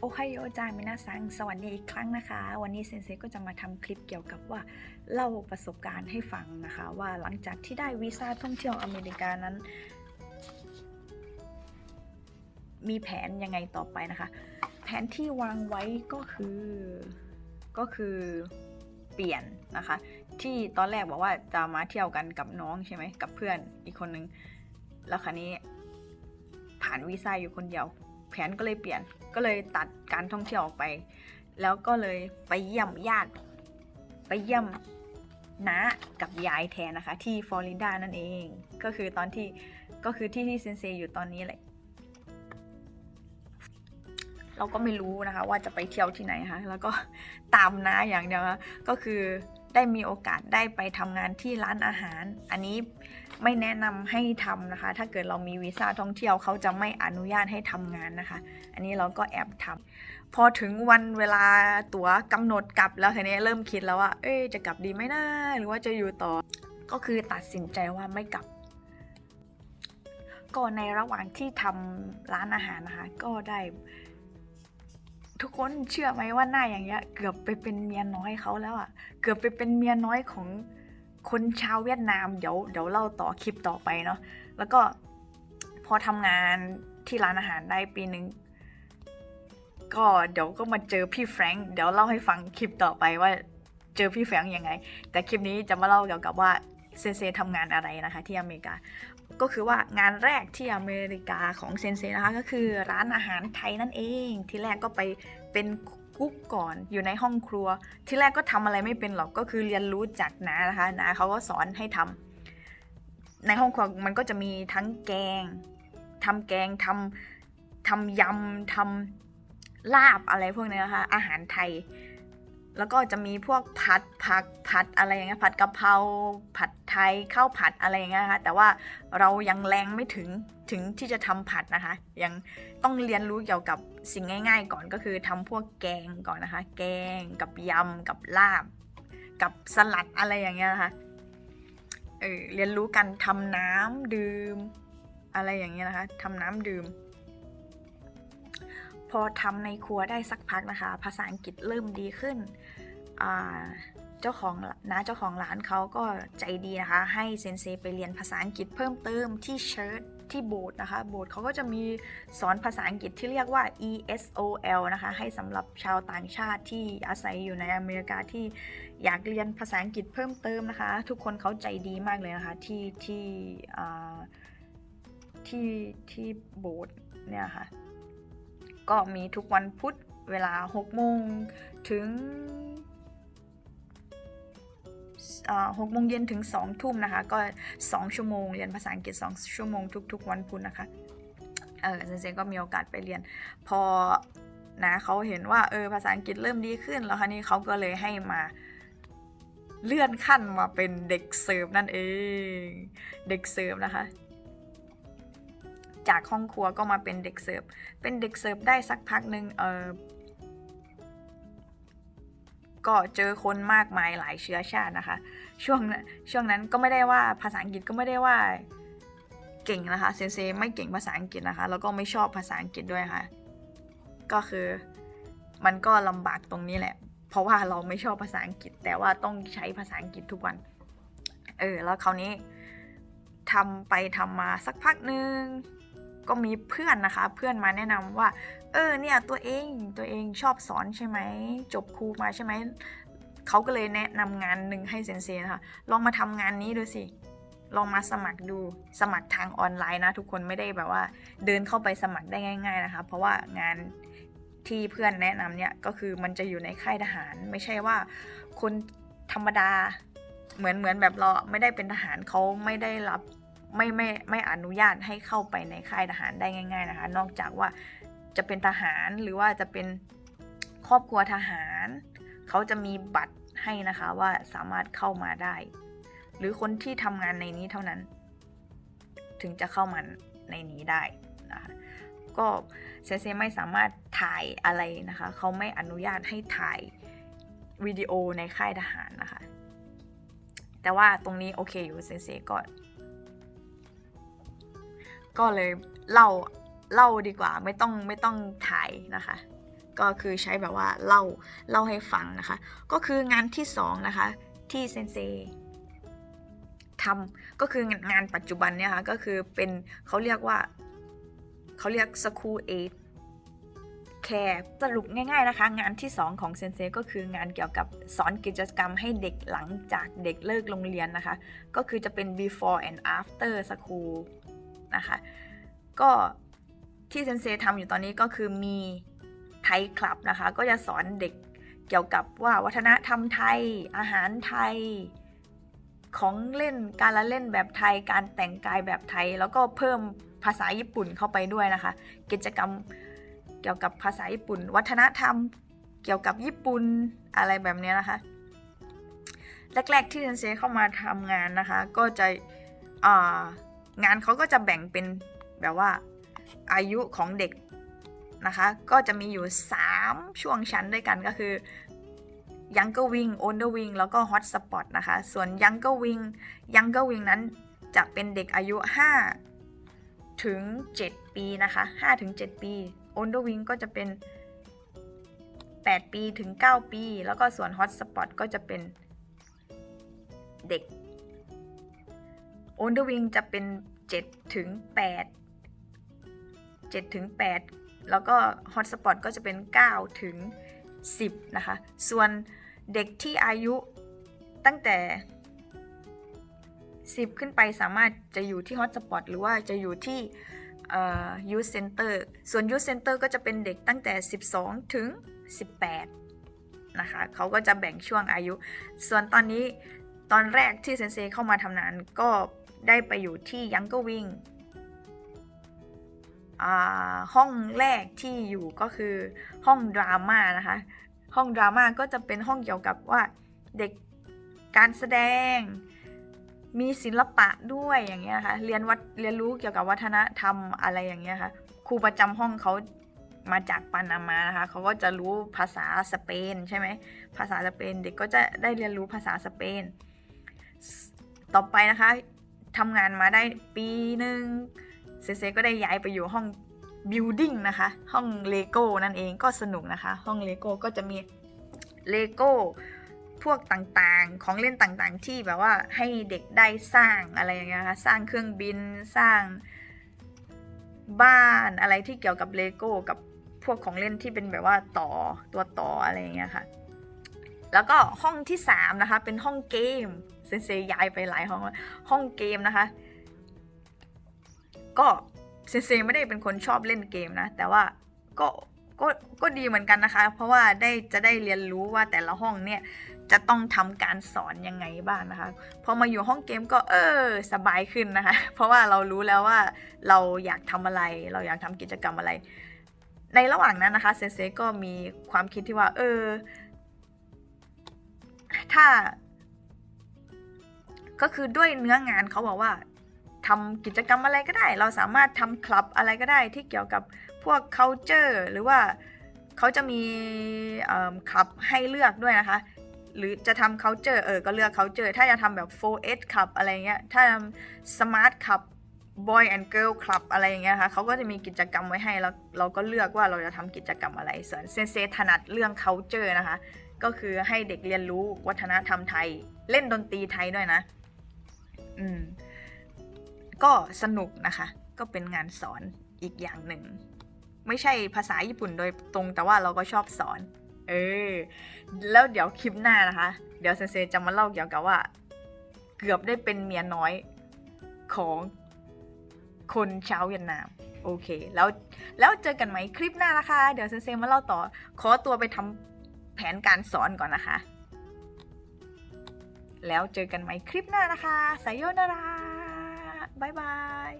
โอไฮโอจามินาซังสวัสดีอีกครั้งนะคะ วันนี้เซนเซก็จะมาทำคลิปเกี่ยวกับว่าเล่าประสบการณ์ให้ฟังนะคะ ว่าหลังจากที่ได้วีซ่าท่องเที่ยวอเมริกานั้น มีแผนยังไงต่อไปนะคะ แผนที่วางไว้ก็คือก็คือเปลี่ยนนะคะ ที่ตอนแรกบอกว่าจะมาเที่ยวกันกับน้องใช่ไหมกับเพื่อนอีกคนนึง แล้วคราวนี้ผ่านวีซ่าอยู่คนเดียวแผนก็เลยเปลี่ยน ก็เลยตัดการท่องเที่ยวออกไป แล้วก็เลยไปเยี่ยมญาติ ไปเยี่ยมน้ากับยายแทนนะคะ ที่ฟลอริดานั่นเอง ก็คือตอนที่ก็คือที่ที่เซนเซอยู่ตอนนี้แหละเราก็ไม่รู้นะคะ ว่าจะไปเที่ยวที่ไหนคะแล้วก็ตามน้าอย่างเดียวนะก็คือ ได้มีโอกาสได้ไปทำงานที่ร้านอาหาร อันนี้ไม่แนะนำให้ทำนะคะ ถ้าเกิดเรามีวีซ่าท่องเที่ยวเขาจะไม่อนุญาตให้ทำงานนะคะ อันนี้เราก็แอบทำพอถึงวันเวลาตั๋วกำหนดกลับแล้วทีนี้เริ่มคิดแล้วว่า เอ้ยจะกลับดีไหมนะหรือว่าจะอยู่ต่อ ก็คือตัดสินใจว่าไม่กลับก็ในระหว่างที่ทำร้านอาหารนะคะ ก็ได้ ทุกคนเชื่อไหมว่าหน้าอย่างเงี้ย เกือบไปเป็นเมียน้อยเขาแล้วอะ่ะ เกือบไปเป็นเมียน้อยของคนชาวเวียดนาม เดี๋ยวเดี๋ยวเล่าต่อคลิปต่อไปเนาะ แล้วก็พอทำงานที่ร้านอาหารได้ปีหนึ่งก็เดี๋ยวก็มาเจอพี่แฟรงค์ เดี๋ยวเล่าให้ฟังคลิปต่อไปว่าเจอพี่แฟรงค์ยังไง แต่คลิปนี้จะมาเล่าเกี่ยวกับว่า เซนเซทำงานอะไรนะคะที่อเมริกา ก็คือว่างานแรกที่อเมริกาของเซนเซนะคะก็คือร้านอาหารไทยนั่นเอง ที่แรกก็ไปเป็นกุ๊กก่อนอยู่ในห้องครัว ที่แรกก็ทำอะไรไม่เป็นหรอกก็คือเรียนรู้จากน้านะคะน้าเขาก็สอนให้ทำในห้องครัวมันก็จะมีทั้งแกงทำแกงทำทำยำทำลาบอะไรพวกนี้นะคะอาหารไทย แล้วก็จะมีพวกผัดผักผัดอะไรอย่างเงี้ยผัดกะเพราผัดไทยข้าวผัดอะไรอย่างเงี้ยนะคะแต่ว่าเรายังแรงไม่ถึงถึงที่จะทำผัดนะคะ ยังต้องเรียนรู้เกี่ยวกับสิ่งง่าย ๆ ก่อนก็คือทำพวกแกงก่อนนะคะ แกงกับยำกับลาบ กับสลัดอะไรอย่างเงี้ยนะคะเออเรียนรู้กันทำน้ำดื่ม อะไรอย่างเงี้ยนะคะทำน้ำดื่ม อทำในครัวได้สักพักนะคะ ภาษาอังกฤษเริ่มดีขึ้นเจ้าของนะเจ้าของร้านเขาก็ใจดีนะคะ ให้เซนเซไปเรียนภาษาอังกฤษเพิ่มเติมที่เชิร์ตที่โบสถ์นะคะ โบสถ์เขาก็จะมีสอนภาษาอังกฤษที่เรียกว่า ESOL นะคะ ให้สำหรับชาวต่างชาติที่อาศัยอยู่ในอเมริกาที่อยากเรียนภาษาอังกฤษเพิ่มเติมนะคะ ทุกคนเขาใจดีมากเลยนะคะ ที่ที่ที่ที่โบสถ์เนี่ยค่ะ ก็มีทุกวันพุธเวลา6โมงถึงหกโมงเย็นถึง2ทุ่มนะคะ ก็2ชั่วโมง เรียนภาษาอังกฤษ2ชั่วโมงทุก ๆ วันพุธนะคะ เออเซนเซก็มีโอกาสไปเรียน พอนะเขาเห็นว่าเออภาษาอังกฤษเริ่มดีขึ้นแล้วคะนี่เขาก็เลยให้มาเลื่อนขั้นมาเป็นเด็กเสิร์ฟนั่นเอง เด็กเสิร์ฟนะคะ จากห้องครัวก็มาเป็นเด็กเสิร์ฟ เป็นเด็กเสิร์ฟได้สักพักหนึ่งเออก็เจอคนมากมายหลายเชื้อชาตินะคะ ช่วงช่วงนั้นก็ไม่ได้ว่าภาษาอังกฤษก็ไม่ได้ว่าเก่งนะคะเซนเซไม่เก่งภาษาอังกฤษนะคะ แล้วก็ไม่ชอบภาษาอังกฤษด้วยค่ะ ก็คือมันก็ลำบากตรงนี้แหละ เพราะว่าเราไม่ชอบภาษาอังกฤษ แต่ว่าต้องใช้ภาษาอังกฤษทุกวัน เออ แล้วคราวนี้ทำไปทำมาสักพักหนึ่ง ก็มีเพื่อนนะคะ เพื่อนมาแนะนำว่า เออเนี่ยตัวเองตัวเองชอบสอนใช่ไหมจบครูมาใช่ไหมเขาก็เลยแนะนำงานหนึ่งให้เซนเซนะคะลองมาทำงานนี้ดูสิลองมาสมัครดูสมัครทางออนไลน์นะ ทุกคนไม่ได้แบบว่า เดินเข้าไปสมัครได้ง่าย ๆนะคะ เพราะว่างานที่เพื่อนแนะนำเนี่ยก็คือมันจะอยู่ในค่ายทหาร ไม่ใช่ว่าคนธรรมดาเหมือนเหมือนแบบเราไม่ได้เป็นทหารเขาไม่ได้รับ ไม่ไม่ไม่อนุญาตให้เข้าไปในค่ายทหารได้ง่าย ๆนะคะ นอกจากว่าจะเป็นทหารหรือว่าจะเป็นครอบครัวทหาร เขาจะมีบัตรให้นะคะว่าสามารถเข้ามาได้ หรือคนที่ทำงานในนี้เท่านั้น ถึงจะเข้ามาในนี้ได้นะคะก็เซเซไม่สามารถถ่ายอะไรนะคะ เขาไม่อนุญาตให้ถ่ายวิดีโอในค่ายทหารนะคะ แต่ว่าตรงนี้โอเคอยู่เซเซก็ ก็เลยเล่าเล่าดีกว่าไม่ต้องไม่ต้องถ่ายนะคะ ก็คือใช้แบบว่าเล่าเล่าให้ฟังนะคะ ก็คืองานที่สองนะคะที่เซนเซทำก็คืองานปัจจุบันเนี่ยค่ะก็คือเป็นเขาเรียกว่าเขาเรียก school aid แค่สรุปง่ายๆนะคะ งานที่ 2 ของเซนเซก็คืองานเกี่ยวกับสอนกิจกรรมให้เด็กหลังจากเด็กเลิกโรงเรียนนะคะ ก็คือจะเป็น before and after school นะคะ ก็ที่เซนเซทำอยู่ตอนนี้ก็คือมีไทยคลับนะคะ ก็จะสอนเด็กเกี่ยวกับว่าวัฒนธรรมไทย อาหารไทย ของเล่นการละเล่นแบบไทย การแต่งกายแบบไทย แล้วก็เพิ่มภาษาญี่ปุ่นเข้าไปด้วยนะคะ กิจกรรมเกี่ยวกับภาษาญี่ปุ่น วัฒนธรรมเกี่ยวกับญี่ปุ่นอะไรแบบนี้นะคะ แรก ๆ ที่เซนเซเข้ามาทำงานนะคะ ก็จะอ่า งานเขาก็จะแบ่งเป็นแบบว่าอายุของเด็กนะคะ ก็จะมีอยู่ 3 ช่วงชั้นด้วยกันก็คือ Younger Wing Older Wing แล้วก็ Hot Spot นะคะ ส่วน Younger Wing Younger Wing นั้นจะเป็นเด็กอายุ 5 ถึง 7 ปีนะคะ5ถึง 7 ปี Older Wing ก็จะเป็น 8 ปีถึง 9 ปี แล้วก็ส่วน Hot Spot ก็จะเป็นเด็ก Older Wing จะเป็น7ถึง8 7ถึง8แล้วก็ Hot Spot ก็จะเป็น9ถึง10นะคะ ส่วนเด็กที่อายุตั้งแต่ 10 ขึ้นไปสามารถจะอยู่ที่ Hot Spot หรือว่าจะอยู่ที่เอ่อ Youth Center ส่วน Youth Center ก็จะเป็นเด็กตั้งแต่ 12 ถึง 18 นะคะเขาก็จะแบ่งช่วงอายุ ส่วนตอนนี้ตอนแรกที่เซนเซเข้ามาทำงานก็ ได้ไปอยู่ที่ Younger Wing อ่าห้องแรกที่อยู่ก็คือห้องดราม่านะคะ ห้องดราม่าก็จะเป็นห้องเกี่ยวกับว่าเด็กการแสดง มีศิลปะด้วยอย่างเงี้ยค่ะ เรียนวัดเรียนรู้เกี่ยวกับวัฒนธรรมอะไรอย่างเงี้ยค่ะ ครูประจำห้องเขามาจากปานามานะคะ เขาก็จะรู้ภาษาสเปนใช่ไหม ภาษาสเปนเด็กก็จะได้เรียนรู้ภาษาสเปน ต่อไปนะคะ ทำงานมาได้ปีหนึ่งเซเซก็ได้ย้ายไปอยู่ห้อง building นะคะ ห้องเลโก้นั่นเองก็สนุกนะคะ ห้องเลโก้ก็จะมีเลโก้พวกต่างๆ ของเล่นต่างๆ ที่แบบว่าให้เด็กได้สร้างอะไรอย่างเงี้ยค่ะสร้างเครื่องบินสร้างบ้านอะไรที่เกี่ยวกับเลโก้กับพวกของเล่นที่เป็นแบบว่าต่อตัวต่ออะไรอย่างเงี้ยค่ะ แล้วก็ห้องที่3นะคะเป็นห้องเกมเซนเซย้ายไปหลายห้องแล้วห้องเกมนะคะ ก็เซนเซไม่ได้เป็นคนชอบเล่นเกมนะ แต่ว่าก็ก็ก็ดีเหมือนกันนะคะ เพราะว่าได้จะได้เรียนรู้ว่าแต่ละห้องเนี่ยจะต้องทำการสอนยังไงบ้างนะคะพอมาอยู่ห้องเกมก็เออสบายขึ้นนะคะ เพราะว่าเรารู้แล้วว่าเราอยากทำอะไร เราอยากทำกิจกรรมอะไร ในระหว่างนั้นนะคะเซนเซก็มีความคิดที่ว่า เออ ถ้า ก็คือด้วยเนื้องานเขาบอกว่าทำกิจกรรมอะไรก็ได้ เราสามารถทำคลับอะไรก็ได้ที่เกี่ยวกับพวก culture หรือว่าเขาจะมีคลับให้เลือกด้วยนะคะ หรือจะทำ culture เออ ก็เลือก culture ถ้าจะทำแบบ 4S คลับอะไรเงี้ย ถ้าทำ smart คลับ boy and girl คลับอะไรอย่างเงี้ยค่ะเขาก็จะมีกิจกรรมไว้ให้แล้วเราก็เลือกว่าเราจะทำกิจกรรมอะไร ส่วนเซนเซถนัดเรื่อง culture นะคะ ก็คือให้เด็กเรียนรู้วัฒนธรรมไทย เล่นดนตรีไทยด้วยนะ อืม ก็สนุกนะคะ ก็เป็นงานสอนอีกอย่างหนึ่ง ไม่ใช่ภาษาญี่ปุ่นโดยตรงแต่ว่าเราก็ชอบสอน เออ แล้วเดี๋ยวคลิปหน้านะคะ เดี๋ยวเซนเซจะมาเล่าเกี่ยวกับว่า เกือบได้เป็นเมียน้อยของคนชาวเวียดนามโอเค แล้วแล้วเจอกันไหมคลิปหน้านะคะ เดี๋ยวเซนเซมาเล่าต่อ ขอตัวไปทำ แผนการสอนก่อนนะคะ แล้วเจอกันใหม่คลิปหน้านะคะ สายโยนาราบายบาย